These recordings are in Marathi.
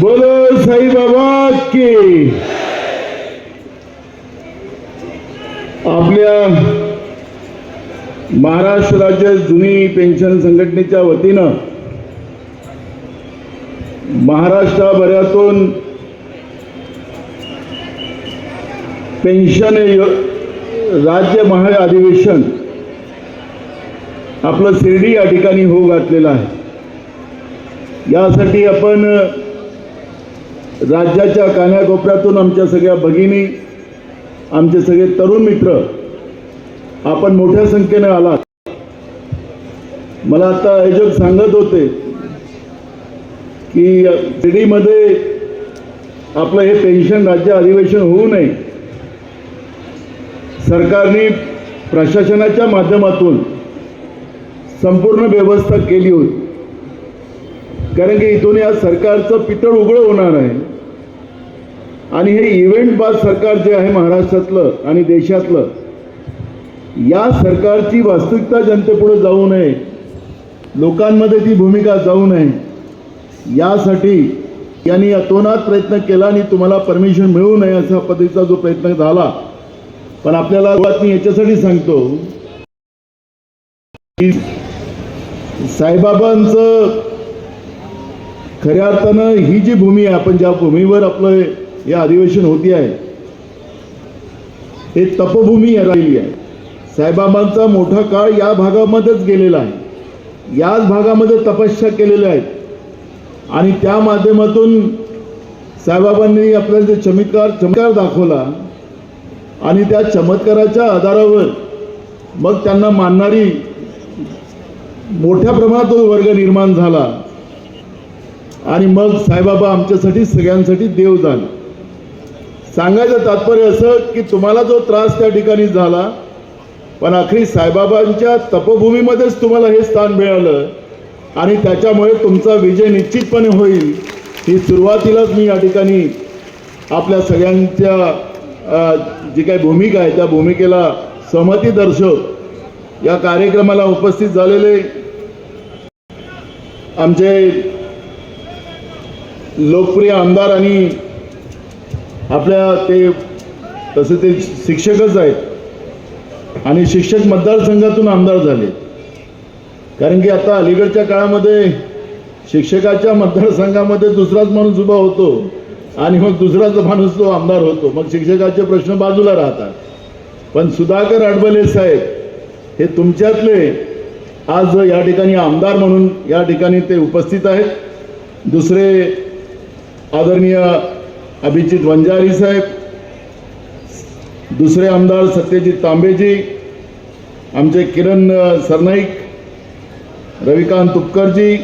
बोलो साई बाबा की. आपल्या महाराष्ट्र राज्य जुनी पेन्शन संघटनेच्या वतीनं महाराष्ट्राभरातून पेन्शन राज्य महा अधिवेशन आपलं शिर्डी या ठिकाणी होऊ घातलेलं आहे. यासाठी आपण राज्याच्या कान्याकोपऱ्यातून आमच्या सगळ्या भगिनी आमचे सगळे तरुण मित्र आपण मोठ्या संख्येने आलात. मला आता आयोजक सांगत होते की शिर्डीमध्ये आपलं हे पेन्शन राज्य अधिवेशन होऊ नये. सरकारने प्रशासनाच्या माध्यमातून संपूर्ण व्यवस्था केली होती. कारण की इथून या सरकारचं पितळ उघडं होणार आहे. आणि हे इव्हेंट बाद सरकार जे आहे महाराष्ट्रातलं आणि देशातलं या सरकारची वास्तविकता जनतेपुढे जाऊ नये. लोकांमध्ये ती भूमिका जाऊ नये. यासाठी यांनी अतोनात प्रयत्न केला आणि तुम्हाला परमिशन मिळू नये अशा पद्धतीचा जो प्रयत्न झाला. पण आपल्याला मी याच्यासाठी सांगतो. की साईबाबांचं खऱ्या अर्थानं ही जी भूमी आहे आपण ज्या भूमीवर आपलं हे अधिवेशन होती आहे हे तपभूमी राहिली आहे. साईबाबांचा मोठा काळ या भागामध्येच गेलेला आहे. याच भागामध्ये तपस्या केलेल्या आहेत. आणि त्या माध्यमातून साईबाबांनी आपल्याला जे चमत्कार चमत्कार दाखवला आणि त्या चमत्काराच्या आधारावर मग त्यांना मानणारी मोठ्या प्रमाणात तो वर्ग निर्माण झाला. आणि मग साईबाबा आमच्यासाठी सगळ्यांसाठी देव झाले. सांगायचं तात्पर्य असं की तुम्हाला जो त्रास त्या ठिकाणी झाला पण अखेरी साईबाबांच्या तपभूमीमध्येच तुम्हाला हे स्थान मिळालं आणि त्याच्यामुळे तुमचा विजय निश्चितपणे होईल. ही सुरुवातीलाच मी या ठिकाणी आपल्या सगळ्यांच्या जी काही भूमिका आहे त्या भूमिकेला सहमती दर्शव. या कार्यक्रमाला उपस्थित झालेले आमचे लोकप्रिय आमदार आणि आपल्या ते तसे ते शिक्षकच आहेत. आणि शिक्षक मतदारसंघातून आमदार झाले. कारण की आता अलीकडच्या काळामध्ये शिक्षकाच्या मतदारसंघामध्ये दुसराच माणूस उभा होतो आणि मग दुसराच माणूस तो आमदार होतो. मग शिक्षकाचे प्रश्न बाजूला राहतात. पण सुधाकर अडबले साहेब हे तुमच्यातले आज या ठिकाणी आमदार म्हणून या ठिकाणी ते उपस्थित आहेत. दुसरे आदरणीय अभिजित वंजारी साहेब दुसरे आमदार सत्यजित तांबेजी आमचे किरण सरनाईक रविकांत तुपकरजी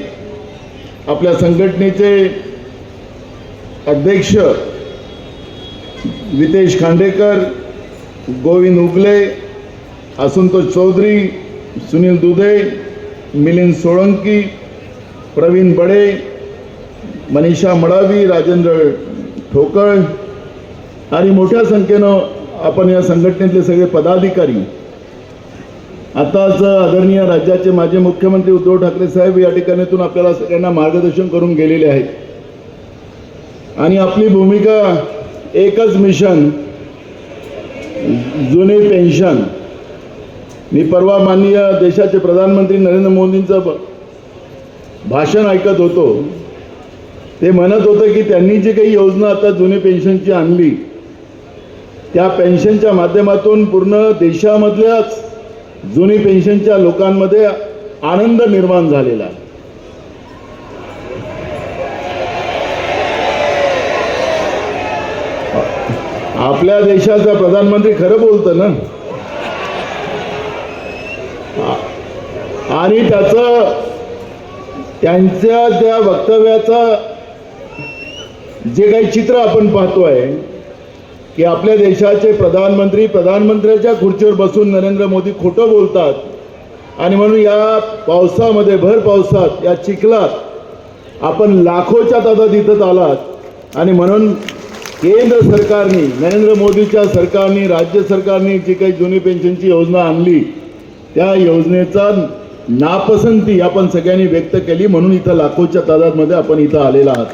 आपल्या संघटनेचे अध्यक्ष वितेश खांडेकर गोविंद उगले असंतोष चौधरी सुनील दुधे मिलिंद सोळंकी प्रवीण बडे मनीषा मडावी राजेंद्र ठोकळ आणि मोठ्या संख्येनं आपण या संघटनेतले सगळे पदाधिकारी. आताच आदरणीय राज्याचे माजी मुख्यमंत्री उद्धव ठाकरे साहेब या ठिकाणीतून आपल्याला सगळ्यांना मार्गदर्शन करून गेलेले आहेत. आणि आपली भूमिका एकच मिशन जुने पेन्शन. मी परवा माननीय देशाचे प्रधानमंत्री नरेंद्र मोदींचं भाषण ऐकत होतो. ते म्हणत होतं की त्यांनी जी काही योजना आता जुनी पेन्शनची आणली त्या पेन्शनच्या माध्यमातून पूर्ण देशामधल्याच जुनी पेन्शनच्या लोकांमध्ये आनंद निर्माण झालेला आपल्या देशाचा प्रधानमंत्री खरं बोलतं ना? आणि त्याचं त्यांच्या त्या वक्तव्याचा जे काही चित्र आपण पाहतोय की आपल्या देशाचे प्रधानमंत्री प्रधानमंत्र्याच्या खुर्चीवर बसून नरेंद्र मोदी खोटं बोलतात आणि म्हणून या पावसामध्ये भर पावसात या चिखलात आपण लाखोच्या तादात तिथं आलात. आणि म्हणून केंद्र सरकारने नरेंद्र मोदीच्या सरकारने राज्य सरकारने जी काही जुनी पेन्शनची योजना आणली त्या योजनेचा नापसंती आपण सगळ्यांनी व्यक्त केली म्हणून इथं लाखोच्या तादादमध्ये आपण इथं आलेला आहात.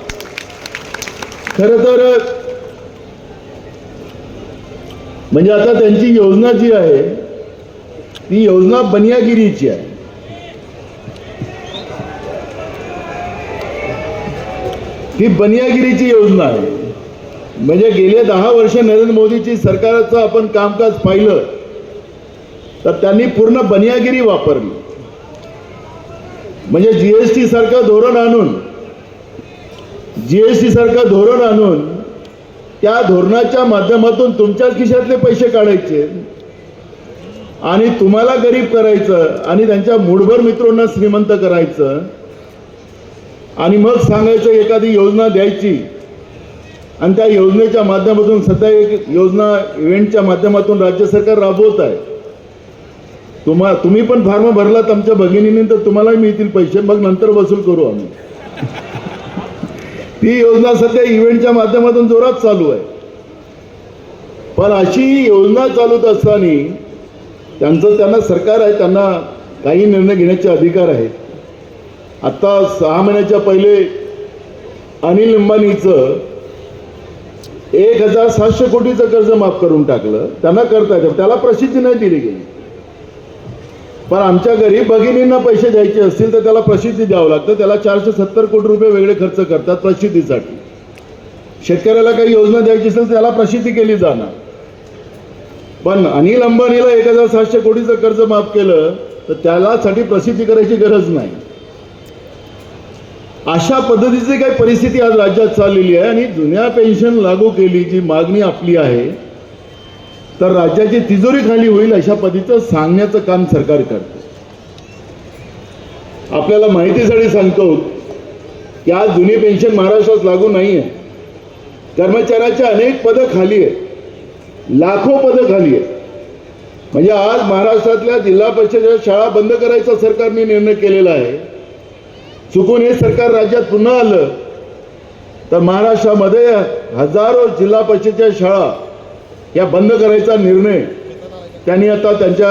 खरं तर म्हणजे आता त्यांची योजना जी आहे ती योजना बनियागिरीची आहे. ती बनियागिरीची योजना आहे. म्हणजे गेले दहा वर्ष नरेंद्र मोदीची सरकारचं आपण कामकाज पाहिलं. तर त्यांनी पूर्ण बनियागिरी वापरली. म्हणजे जीएसटी सारखं धोरण आणून जीएसटी सारखं धोरण आणून त्या धोरणाच्या माध्यमातून तुमच्याच खिशातले पैसे काढायचे आणि तुम्हाला गरीब करायचं आणि त्यांच्या मूडभर मित्रांना श्रीमंत करायचं आणि मग सांगायचं एखादी योजना द्यायची. आणि त्या योजनेच्या माध्यमातून सध्या एक योजना इव्हेंटच्या माध्यमातून राज्य सरकार राबवत आहे. तुम्हा तुम्ही पण फॉर्म भरलात आमच्या भगिनीने तर तुम्हालाही मिळतील पैसे. मग नंतर वसूल करू आम्ही. ती योजना सध्या इव्हेंटच्या माध्यमातून जोरात चालू आहे. पण अशी योजना चालूत असताना त्यांचं त्यांना सरकार आहे त्यांना काही निर्णय घेण्याचे अधिकार आहेत. आत्ता सहा महिन्याच्या पहिले अनिल अंबानीचं एक हजार सातशे कोटीचं कर्ज माफ करून टाकलं. त्यांना करता येतं. त्याला प्रसिद्धी नाही दिली गेली. पण आमच्या घरी भगिनींना पैसे द्यायचे असतील तर त्याला प्रसिद्धी द्यावं लागतं. त्याला चारशे सत्तर कोटी रुपये वेगळे खर्च करतात प्रसिद्धीसाठी. शेतकऱ्याला काही योजना द्यायची असेल तर त्याला प्रसिद्धी केली जाणार. पण अनिल अंबानीला एक हजार सातशे कोटीचं कर्ज माफ केलं तर त्यालासाठी प्रसिद्धी करायची गरज नाही. अशा पद्धतीची काही परिस्थिती आज राज्यात चाललेली आहे आणि जुन्या पेन्शन लागू केली जी मागणी आपली आहे तर राज्याची तिजोरी खाली होईल अशा पद्धतीचं सांगण्याचं काम सरकार करते. आपल्याला माहितीसाठी सांगतो की आज जुनी पेन्शन महाराष्ट्रात लागू नाही आहे. कर्मचाऱ्याच्या अनेक पदं खाली आहेत. लाखो पदं खाली आहेत. म्हणजे आज महाराष्ट्रातल्या जिल्हा परिषदेच्या शाळा बंद करायचा सरकारने निर्णय केलेला आहे. चुकून हे सरकार राज्यात पुन्हा आलं. तर महाराष्ट्रामध्ये हजारो जिल्हा परिषदेच्या शाळा या बंद करायचा निर्णय त्यांनी आता त्यांच्या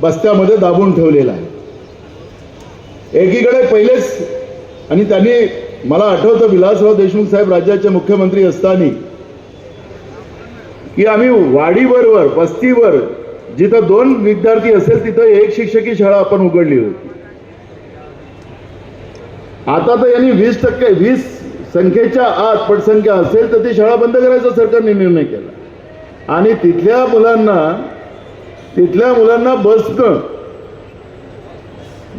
बस्त्यामध्ये दाबून ठेवलेला आहे. एकीकडे पहिलेच आणि त्यांनी मला आठवतं विलासराव देशमुख साहेब राज्याचे मुख्यमंत्री असताना की आम्ही वाडीबरोबर वस्तीवर जिथं दोन विद्यार्थी असेल तिथं एक शिक्षकी शाळा आपण उघडली होती. आता तर यांनी वीस टक्के वीस संख्येच्या आत पटसंख्या असेल तर ती शाळा बंद करायचा सरकारने निर्णय केला. आणि तिथल्या मुलांना तिथल्या मुलांना बसणं.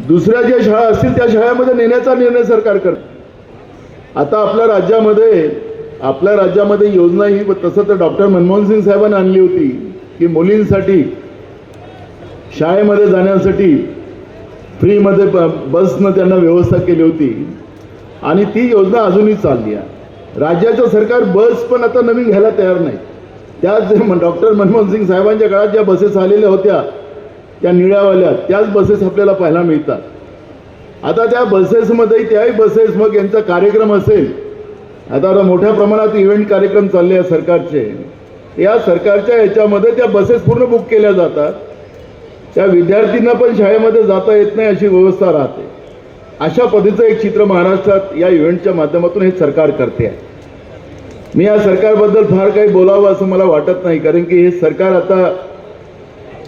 दुसऱ्या ज्या शाळा असतील त्या शाळेमध्ये नेण्याचा निर्णय सरकार करत. आता आपल्या राज्यामध्ये आपल्या राज्यामध्ये योजना ही तसं तर डॉक्टर मनमोहन सिंग साहेबांनी आणली होती की मुलींसाठी शाळेमध्ये जाण्यासाठी फ्रीमध्ये बसनं त्यांना व्यवस्था केली होती. आणि ती योजना अजूनही चालली आहे. राज्याचं सरकार बस पण आता नवीन घ्यायला तयार नाही. त्याच डॉक्टर मनमोहन सिंग साहेबांच्या काळात ज्या बसेस आलेल्या होत्या त्या निळ्यावाल्या त्याच बसेस आपल्याला पाहायला मिळतात. आता त्या बसेसमध्ये त्याही बसेस मग यांचा कार्यक्रम असेल. आता आता मोठ्या प्रमाणात इव्हेंट कार्यक्रम चालले आहेत सरकारचे. या सरकारच्या याच्यामध्ये त्या बसेस पूर्ण बुक केल्या जातात. त्या विद्यार्थ्यांना पण शाळेमध्ये जाता येत नाही अशी व्यवस्था राहते. अशा पद्धतीचं एक चित्र महाराष्ट्रात या इव्हेंटच्या माध्यमातून हे सरकार करते आहे. मी या सरकारबद्दल फार काही बोलावं असं मला वाटत नाही कारण की हे सरकार आता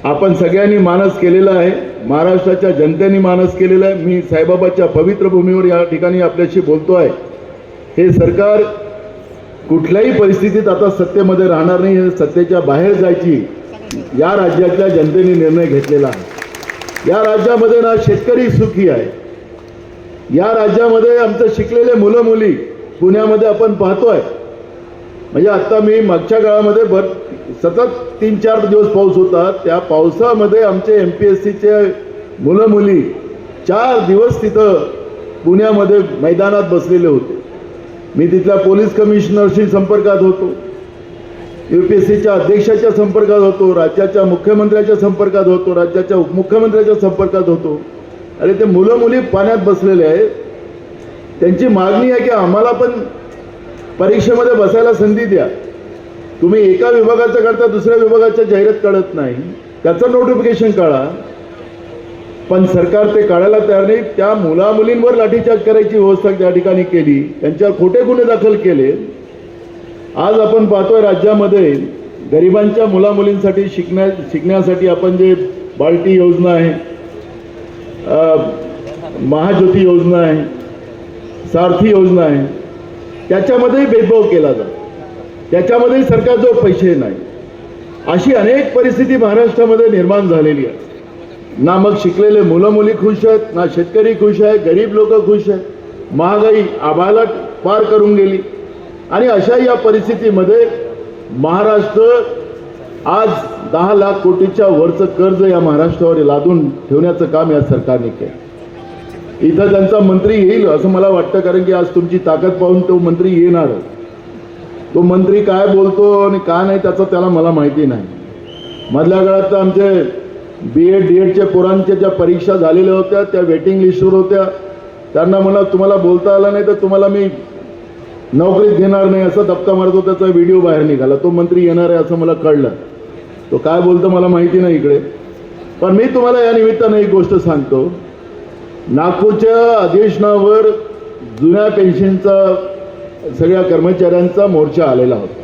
आपण सगळ्यांनी मानस केलेला आहे महाराष्ट्राच्या जनतेने मानस केलेला आहे. मी साईबाबाच्या पवित्र भूमीवर या ठिकाणी आपल्याशी बोलतो आहे. हे सरकार कुठल्याही परिस्थितीत आता सत्तेमध्ये राहणार नाही हे सत्तेच्या बाहेर जायची या राज्यातल्या जनतेने निर्णय घेतलेला आहे. या राज्यामध्ये ना शेतकरी सुखी आहे. या राज्यामध्ये आमचं शिकलेले मुलं मुली पुण्यामध्ये आपण पाहतोय. म्हणजे आत्ता मी मागच्या काळामध्ये भर सतत तीन चार दिवस पाऊस होता. त्या पावसामध्ये आमचे एम पी एस सीचे मुलं मुली चार दिवस तिथं पुण्यामध्ये मैदानात बसलेले होते. मी तिथल्या पोलीस कमिशनरशी संपर्कात होतो. यू पी एस सीच्या अध्यक्षाच्या संपर्कात होतो. राज्याच्या मुख्यमंत्र्याच्या संपर्कात होतो. राज्याच्या उपमुख्यमंत्र्याच्या संपर्कात होतो. अरे ते मुलं मुली पाण्यात बसलेले आहेत. त्यांची मागणी आहे की आम्हाला पण परीक्षेमध्ये बसायला संधी द्या. तुम्ही एका विभागाचं करता दुसऱ्या विभागाच्या जाहिरात काढत नाही. त्याचं नोटिफिकेशन काढा. पण सरकार ते काढायला तयार नाही. त्या मुला मुलींवर लाठीचार्ज करायची व्यवस्था त्या ठिकाणी केली. त्यांच्यावर खोटे गुन्हे दाखल केले. आज आपण पाहतोय राज्यामध्ये गरिबांच्या मुलामुलींसाठी शिकण्या शिकण्यासाठी आपण जे बाल्टी योजना आहे महाज्योती योजना आहे सारथी योजना आहे त्याच्यामध्येही भेदभाव केला जातो. त्याच्यामध्येही सरकारजवळ पैसे नाही. अशी अनेक परिस्थिती महाराष्ट्रामध्ये निर्माण झालेली आहे ना मग शिकलेले मुलं मुली खुश आहेत ना शेतकरी खुश आहे गरीब लोक खुश आहेत. महागाई आभाला पार करून गेली. आणि अशा या परिस्थितीमध्ये महाराष्ट्र आज दहा लाख कोटीच्या वरचं कर्ज या महाराष्ट्रावर लादून ठेवण्याचं काम या सरकारने केलं. इथं त्यांचा मंत्री येईल असं मला वाटतं कारण की आज तुमची ताकद पाहून तो मंत्री येणार. तो मंत्री काय बोलतो आणि काय नाही त्याचं त्याला मला माहिती नाही. मधल्या काळात तर आमचे बी एड डी एडच्या पोरांच्या ज्या परीक्षा झालेल्या होत्या त्या वेटिंग लिस्टवर होत्या. त्यांना मला तुम्हाला बोलता आलं नाही तर तुम्हाला मी नोकरीत घेणार नाही असं धक्का मारतो त्याचा व्हिडिओ बाहेर निघाला. तो मंत्री येणार आहे असं मला कळलं. तो काय बोलतो मला माहिती नाही इकडे. पण मी तुम्हाला या निमित्तानं एक गोष्ट सांगतो. नागपूरच्या अधिवेशनावर जुन्या पेन्शनचा सगळ्या कर्मचाऱ्यांचा मोर्चा आलेला होता.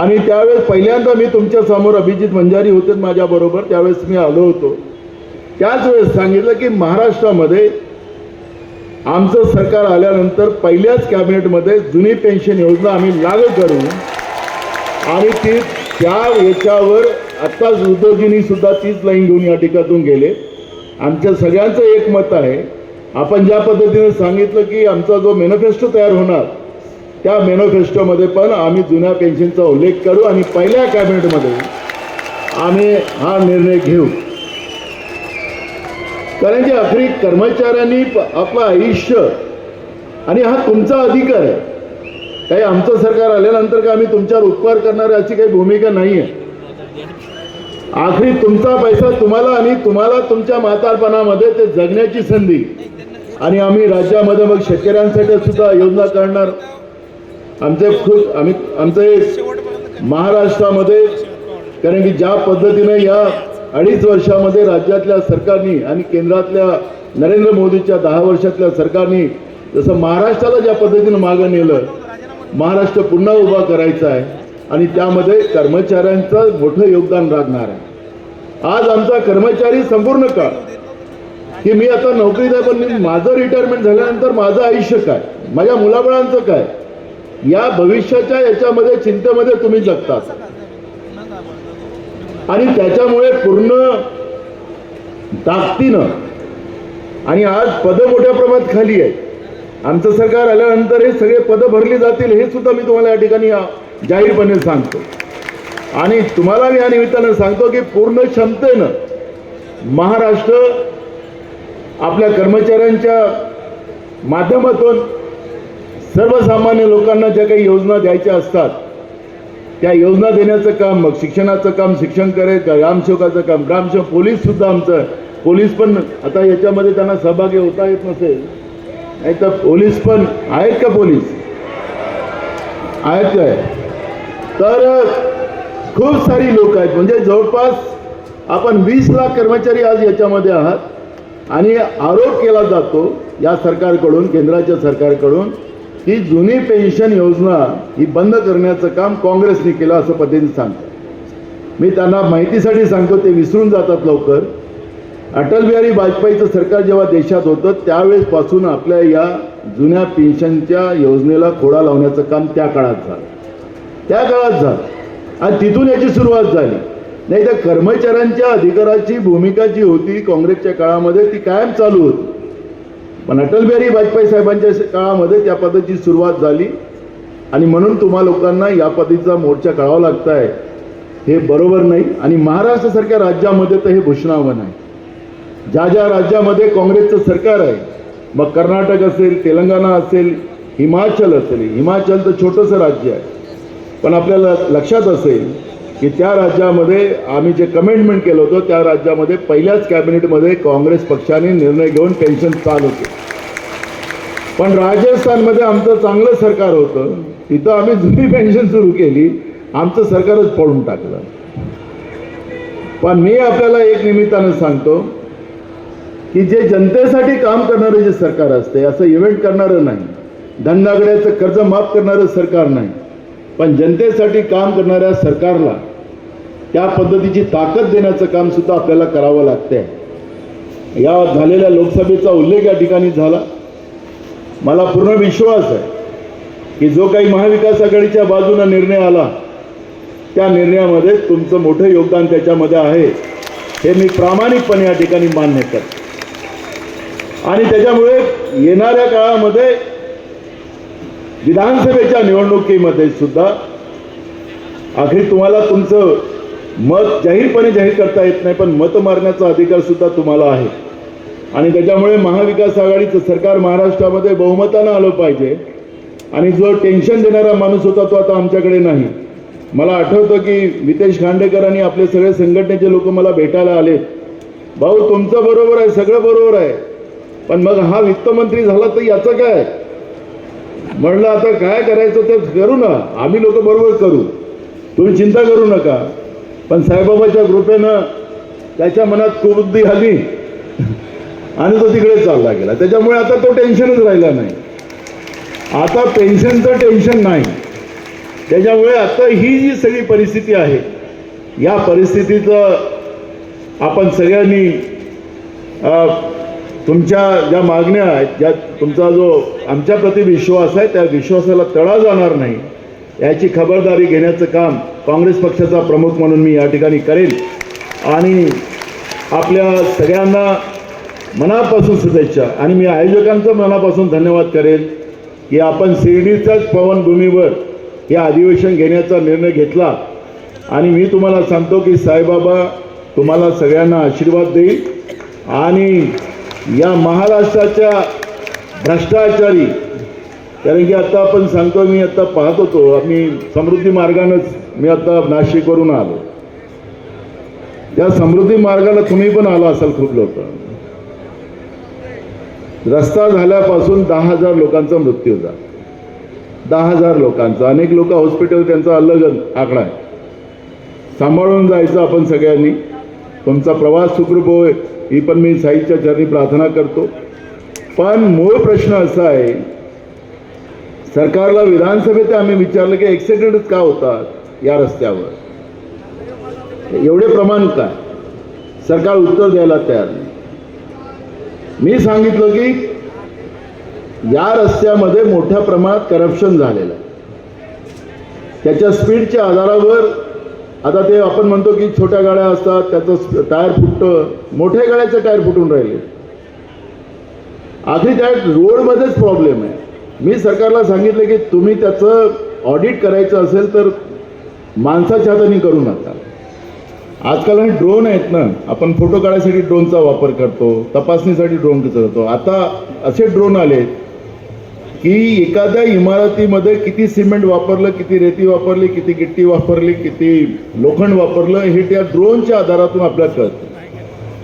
आणि त्यावेळेस पहिल्यांदा मी तुमच्यासमोर अभिजित मंजारी होते माझ्याबरोबर त्यावेळेस मी आलो होतो. त्याच वेळेस सांगितलं की महाराष्ट्रामध्ये आमचं सरकार आल्यानंतर पहिल्याच कॅबिनेटमध्ये जुनी पेन्शन योजना आम्ही लागू करू. आणि ती त्या याच्यावर आत्ताच उद्योगिनी सुद्धा तीच लाईन घेऊन या ठिकाणातून गेले. आमच्या सगळ्यांचं एक मत आहे. आपण ज्या पद्धतीने सांगितलं की आमचा जो मेनिफेस्टो तयार होणार त्या मेनिफेस्टोमध्ये पण आम्ही जुन्या पेन्शनचा उल्लेख करू आणि पहिल्या कॅबिनेटमध्ये आम्ही हा निर्णय घेऊ. कारण की अखरी कर्मचाऱ्यांनी प- आपलं आयुष्य आणि हा तुमचा अधिकार आहे. काही आमचं सरकार आल्यानंतर का आम्ही तुमच्यावर उपकार करणार अशी काही भूमिका नाही आहे आखरी तुमचा पैसा तुम्हाला आणि तुम्हाला तुमच्या म्हातारपणामध्ये ते जगण्याची संधी. आणि आम्ही राज्यामध्ये मग शेतकऱ्यांसाठी सुद्धा योजना करणार. आमचे खूप आम्ही आमचे महाराष्ट्रामध्ये कारण की ज्या पद्धतीने या अडीच वर्षामध्ये राज्यातल्या सरकारनी आणि केंद्रातल्या नरेंद्र मोदीच्या दहा वर्षातल्या सरकारनी जसं महाराष्ट्राला ज्या पद्धतीनं मागं नेलं महाराष्ट्र पुन्हा उभा करायचा आहे. आणि त्यामध्ये कर्मचाऱ्यांचं मोठं योगदान राहणार आहे. आज आमचा कर्मचारी संपूर्ण काळ की मी आता नोकरीत आहे पण माझं रिटायरमेंट झाल्यानंतर माझं आयुष्य काय? माझ्या मुलाबाळांचं काय? या भविष्याच्या याच्यामध्ये चिंतेमध्ये तुम्ही जगतात. आणि त्याच्यामुळे पूर्ण ताकदीनं आणि आज पदं मोठ्या प्रमाणात खाली आहेत. आमचं सरकार आल्यानंतर हे सगळे पदं भरली जातील हे सुद्धा मी तुम्हाला या ठिकाणी जाहीरपणे सांगतो. आणि तुम्हाला मी या निमित्तानं सांगतो की पूर्ण क्षमतेनं महाराष्ट्र आपल्या कर्मचाऱ्यांच्या माध्यमातून सर्वसामान्य लोकांना ज्या काही योजना द्यायच्या असतात त्या योजना देण्याचं काम मग शिक्षणाचं काम शिक्षण करेल का ग्रामसेवकाचं काम. ग्रामसेवक पोलीस सुद्धा आमचं. पोलीस पण आता याच्यामध्ये त्यांना सहभागी होता येत नसेल. नाही तर पोलीस पण आहेत का पोलीस? आहेत काय? तर खूप सारी लोक आहेत. म्हणजे जवळपास आपण वीस लाख कर्मचारी आज याच्यामध्ये आहात. आणि आरोप केला जातो या सरकारकडून केंद्राच्या सरकारकडून की जुनी पेन्शन योजना ही बंद करण्याचं काम काँग्रेसने केलं असं पद्धतीने सांगतात. मी त्यांना माहितीसाठी सांगतो ते विसरून जातात लवकर. अटल बिहारी वाजपेयीचं सरकार जेव्हा देशात होतं त्यावेळेसपासून आपल्या या जुन्या पेन्शनच्या योजनेला खोडा लावण्याचं काम त्या काळात झालं. त्या काळात झाला. आणि तिथून याची सुरुवात झाली. नाही तर कर्मचाऱ्यांच्या अधिकाराची भूमिका जी होती काँग्रेसच्या काळामध्ये ती कायम चालू होती. पण अटल बिहारी वाजपेयी साहेबांच्या काळामध्ये त्या पद्धतीची सुरुवात झाली. आणि म्हणून तुम्हा लोकांना या पद्धतीचा मोर्चा काढावा लागत आहे हे बरोबर नाही. आणि महाराष्ट्रासारख्या राज्यामध्ये तर हे भूषणावं नाही. ज्या ज्या राज्यामध्ये काँग्रेसचं सरकार आहे मग कर्नाटक असेल तेलंगणा असेल हिमाचल असेल. हिमाचल तर छोटंसं राज्य आहे. पण आपल्याला लक्षात असेल की त्या राज्यामध्ये आम्ही जे कमेंटमेंट केलं होतं त्या राज्यामध्ये पहिल्याच कॅबिनेटमध्ये काँग्रेस पक्षाने निर्णय घेऊन पेन्शन चालू होते पण राजस्थानमध्ये आमचं चांगलं सरकार होतं. तिथं आम्ही जुनी पेन्शन सुरू केली. आमचं सरकारच पळून टाकलं. पण मी आपल्याला एक निमित्तानं सांगतो की जे जनतेसाठी काम करणारे जे सरकार असते असं इव्हेंट करणारं नाही. धंदागड्याचं कर्ज माफ करणारं सरकार नाही. पण जनतेसाठी काम करणाऱ्या सरकारला त्या पद्धतीची ताकद देण्याचं काम सुद्धा आपल्याला करावं लागतंय. या झालेल्या लोकसभेचा उल्लेख या ठिकाणी झाला. मला पूर्ण विश्वास आहे की जो काही महाविकास आघाडीच्या बाजूने निर्णय आला त्या निर्णयामध्ये तुमचं मोठं योगदान त्याच्यामध्ये आहे हे मी प्रामाणिकपणे या ठिकाणी मान्य करतो. आणि त्याच्यामुळे येणाऱ्या काळामध्ये विधानसभेच्या निवडणुकीमध्ये सुद्धा आखरी तुम्हाला तुमचं मत जाहीरपणे जाहीर करता येत नाही पण मत मारण्याचा अधिकार सुद्धा तुम्हाला आहे. आणि त्याच्यामुळे महाविकास आघाडीचं सरकार महाराष्ट्रामध्ये बहुमतानं आलं पाहिजे. आणि जो टेन्शन देणारा माणूस होता तो आता आमच्याकडे नाही. मला आठवतं की नितेश खांडेकर आणि आपले सगळे संघटनेचे लोक मला भेटायला आले. भाऊ तुमचं बरोबर आहे सगळं बरोबर आहे. पण मग हा वित्तमंत्री झाला तर याचं काय? म्हणलं आता काय करायचं ते करू ना. आम्ही लोक बरोबर करू. तुम्ही चिंता करू नका. पण साईबाबाच्या कृपेनं त्याच्या मनात कुबुद्धी आली. आणि तो तिकडे चालला गेला. त्याच्यामुळे आता तो टेन्शनच राहिला नाही. आता पेन्शनचं टेन्शन नाही. त्याच्यामुळे आता ही जी सगळी परिस्थिती आहे या परिस्थितीचं आपण सगळ्यांनी तुमच्या ज्या मागण्या आहेत ज्या तुमचा जो आमच्याप्रती विश्वास आहे त्या विश्वासाला तडा जाणार नाही. याची खबरदारी घेण्याचं काम काँग्रेस पक्षाचा प्रमुख म्हणून मी या ठिकाणी करेन आणि आपल्या सगळ्यांना मनापासून शुभेच्छा. आणि मी आयोजकांचं मनापासून धन्यवाद करेन की आपण शिर्डीच्याच पवनभूमीवर हे अधिवेशन घेण्याचा निर्णय घेतला. आणि मी तुम्हाला सांगतो की साईबाबा तुम्हाला सगळ्यांना आशीर्वाद देईल. आणि या महाराष्ट्राच्या भ्रष्टाचारी कारण की आता आपण सांगतो मी आता पाहत होतो आम्ही समृद्धी मार्गानंच मी आता नाशिकवरून आलो. त्या समृद्धी मार्गाला तुम्ही पण आला असाल खूप लोक. रस्ता झाल्यापासून दहा हजार लोकांचा मृत्यू झाला. दहा हजार लोकांचा. अनेक लोक हॉस्पिटल त्यांचा अलग आकडा आहे. सांभाळून जायचं आपण सगळ्यांनी. तुमचा प्रवास सुखरूप होय ही पण मी साईच्या चरणी प्रार्थना करतो. पण मूळ प्रश्न असा आहे सरकारला विधानसभेत आम्ही विचारलं की ॲक्सिडेंटच का होतात या रस्त्यावर? एवढे प्रमाण काय? सरकार उत्तर द्यायला तयार नाही. मी सांगितलं की या रस्त्यामध्ये मोठ्या प्रमाणात करप्शन झालेलं आहे. त्याच्या स्पीडच्या आधारावर आता ते आपण म्हणतो की छोट्या गाड्या असतात त्याचं टायर फुटतं मोठ्या गाड्याचं टायर फुटून राहिले. आधी त्या रोडमध्येच प्रॉब्लेम आहे. मी सरकारला सांगितलं की तुम्ही त्याचं ऑडिट करायचं असेल तर माणसाच्या हाताने करू नका. आजकाल हे ड्रोन आहेत ना आपण फोटो काढायसाठी ड्रोनचा वापर करतो तपासणीसाठी ड्रोन करतो आता असे ड्रोन आले की एखाद्या इमारतीमध्ये किती सिमेंट वापरलं किती रेती वापरली किती गिट्टी वापरली किती लोखंड वापरलं हे त्या ड्रोनच्या आधारातून आपल्याला कळतं.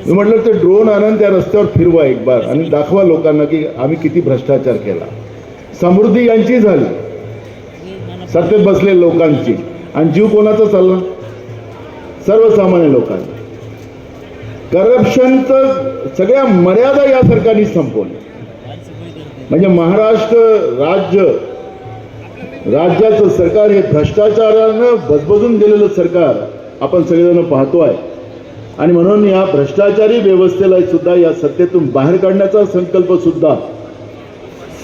मी म्हटलं ते ड्रोन आणून त्या रस्त्यावर फिरवा एक बार आणि दाखवा लोकांना की आम्ही किती भ्रष्टाचार केला. समृद्धी यांची झाली. सत्तेत बसले लोकांची. आणि जीव कोणाचा चालला? सर्वसामान्य लोकांचा. करप्शनचं सगळ्या मर्यादा या सरकारने संपवल्या. म्हणजे महाराष्ट्र राज्य राज्याचं सरकार हे भ्रष्टाचारानं बजबजून गेलेलं सरकार आपण सगळेजण पाहतो आहे. आणि म्हणून या भ्रष्टाचारी व्यवस्थेला सुद्धा या सत्तेतून बाहेर काढण्याचा संकल्प सुद्धा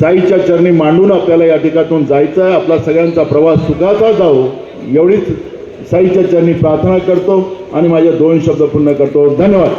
साईच्या चरणी मांडून आपल्याला या ठिकाणातून जायचं आहे. आपला सगळ्यांचा प्रवास सुखाचा जावो एवढीच साईच्या चरणी प्रार्थना करतो आणि माझे दोन शब्द पूर्ण करतो. धन्यवाद.